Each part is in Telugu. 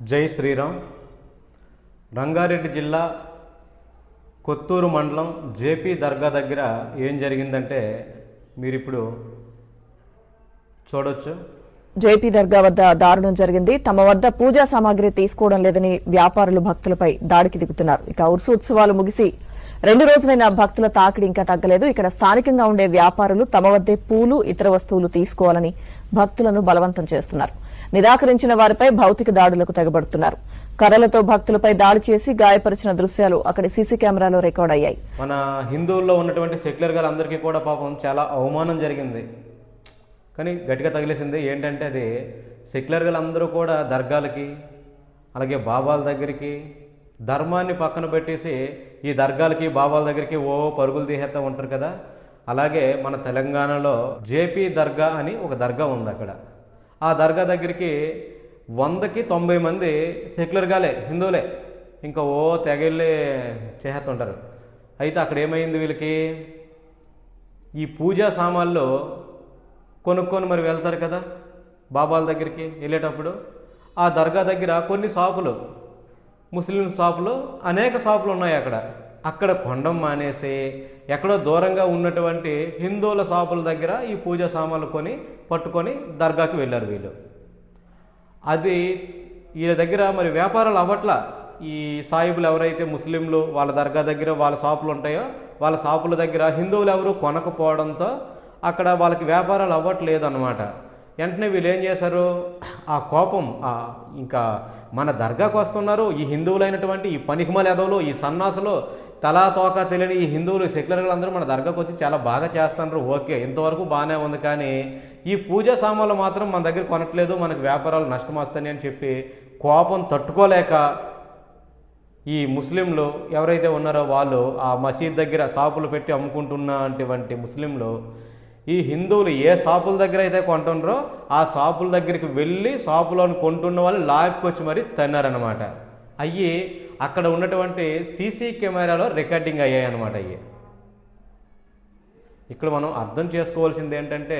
జై శ్రీరామ్. రంగారెడ్డి జిల్లా కొత్తూరు మండలం జేపీ దర్గా దగ్గర ఏం జరిగిందంటే మీరు ఇప్పుడు చూడొచ్చు. జేపీ దర్గా వద్ద దారుణం జరిగింది. తమ వద్ద పూజా సామాగ్రి తీసుకోవడం లేదని వ్యాపారులు భక్తులపై దాడికి దిగుతున్నారు. ఇక ఉర్సు ఉత్సవాలు ముగిసి రెండు రోజులైన భక్తుల తాకిడి ఇంకా తగ్గలేదు. ఇక్కడ స్థానికంగా ఉండే వ్యాపారులు తమ వద్దే పూలు ఇతర వస్తువులు తీసుకోవాలని భక్తులను బలవంతం చేస్తున్నారు. నిరాకరించిన వారిపై భౌతిక దాడులకు తెగబడుతున్నారు. కర్రలతో భక్తులపై దాడి చేసి గాయపరిచిన దృశ్యాలు అక్కడ సీసీ కెమెరాలో రికార్డ్ అయ్యాయి. మన హిందువుల్లో ఉన్నటువంటి సెక్యులర్ గారు కూడా పాపం చాలా అవమానం జరిగింది. కానీ గట్టిగా తగిలేసింది ఏంటంటే అది సెక్యులర్ అందరూ కూడా దర్గాలకి అలాగే బాబాల దగ్గరికి ధర్మాన్ని పక్కన పెట్టేసి ఈ దర్గాలకి బాబాల దగ్గరికి ఓ పరుగులు తీసేస్తూ ఉంటారు కదా. అలాగే మన తెలంగాణలో జేపీ దర్గా అని ఒక దర్గా ఉంది అక్కడ. ఆ దర్గా దగ్గరికి వందకి తొంభై మంది సెక్యులర్గాలే హిందువులే ఇంకా ఓ తెగళ్ళి చేసేస్తుంటారు. అయితే అక్కడ ఏమైంది వీళ్ళకి? ఈ పూజా సామాన్లు కొనుక్కొని మరి వెళ్తారు కదా బాబాల దగ్గరికి వెళ్ళేటప్పుడు. ఆ దర్గా దగ్గర కొన్ని షాపులు ముస్లిం షాపులు అనేక షాపులు ఉన్నాయి అక్కడ. అక్కడ కొండం మానేసి ఎక్కడో దూరంగా ఉన్నటువంటి హిందువుల షాపుల దగ్గర ఈ పూజా సామాన్లు కొని పట్టుకొని దర్గాకి వెళ్ళారు వీళ్ళు. అది వీళ్ళ దగ్గర మరి వ్యాపారాలు అవ్వట్ల. ఈ సాయిబులు ఎవరైతే ముస్లింలు వాళ్ళ దర్గా దగ్గర వాళ్ళ షాపులు ఉంటాయో వాళ్ళ షాపుల దగ్గర హిందువులు ఎవరు కొనకపోవడంతో అక్కడ వాళ్ళకి వ్యాపారాలు అవ్వట్లేదు అనమాట వెంటనే వీళ్ళు ఏం చేశారు? ఆ కోపం ఇంకా మన దర్గాకు వస్తున్నారు. ఈ హిందువులైనటువంటి ఈ పనిహిమల ఎదవలు ఈ సన్నాసులు తలా తోక తెలియని ఈ హిందువులు సెక్యులర్లు అందరూ మన దర్గాకు వచ్చి చాలా బాగా చేస్తున్నారు. ఓకే ఇంతవరకు బాగానే ఉంది కానీ ఈ పూజా సామాన్లు మాత్రం మన దగ్గర కొనట్లేదు. మనకు వ్యాపారాలు నష్టం వస్తాయి అని చెప్పి కోపం తట్టుకోలేక ఈ ముస్లింలు ఎవరైతే ఉన్నారో వాళ్ళు ఆ మసీద్ దగ్గర షాపులు పెట్టి అమ్ముకుంటున్నటువంటి ముస్లింలు ఈ హిందువులు ఏ షాపుల దగ్గర అయితే కొంటుండ్రో ఆ షాపుల దగ్గరికి వెళ్ళి షాపులోని కొంటున్న వాళ్ళు లాక్కొచ్చి మరి తిన్నారనమాట అయ్యి అక్కడ ఉన్నటువంటి సీసీ కెమెరాలో రికార్డింగ్ అయ్యాయి అనమాట అయ్యి. ఇక్కడ మనం అర్థం చేసుకోవాల్సింది ఏంటంటే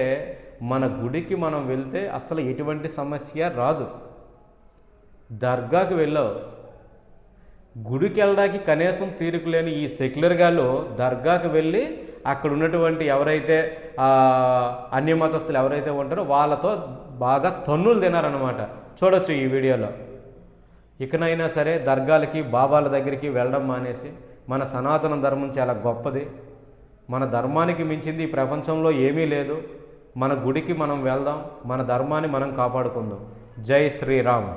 మన గుడికి మనం వెళ్తే అసలు ఎటువంటి సమస్య రాదు. దర్గాకు వెళ్ళావు గుడికి వెళ్ళడానికి కనీసం తీరుకులేని ఈ సెక్యులర్ గాళ్ళు దర్గాకు వెళ్ళి అక్కడ ఉన్నటువంటి ఎవరైతే ఆ, అన్య మతస్థులు ఎవరైతే ఉంటారో వాళ్ళతో బాగా తన్నులు తినారనమాట చూడొచ్చు ఈ వీడియోలో. ఇకనైనా సరే దర్గాలకి బాబాల దగ్గరికి వెళ్ళడం మానేసి మన సనాతన ధర్మం చాలా గొప్పది. మన ధర్మానికి మించింది ఈ ప్రపంచంలో ఏమీ లేదు. మన గుడికి మనం వెళ్దాం మన ధర్మాన్ని మనం కాపాడుకుందాం. జై శ్రీరామ్.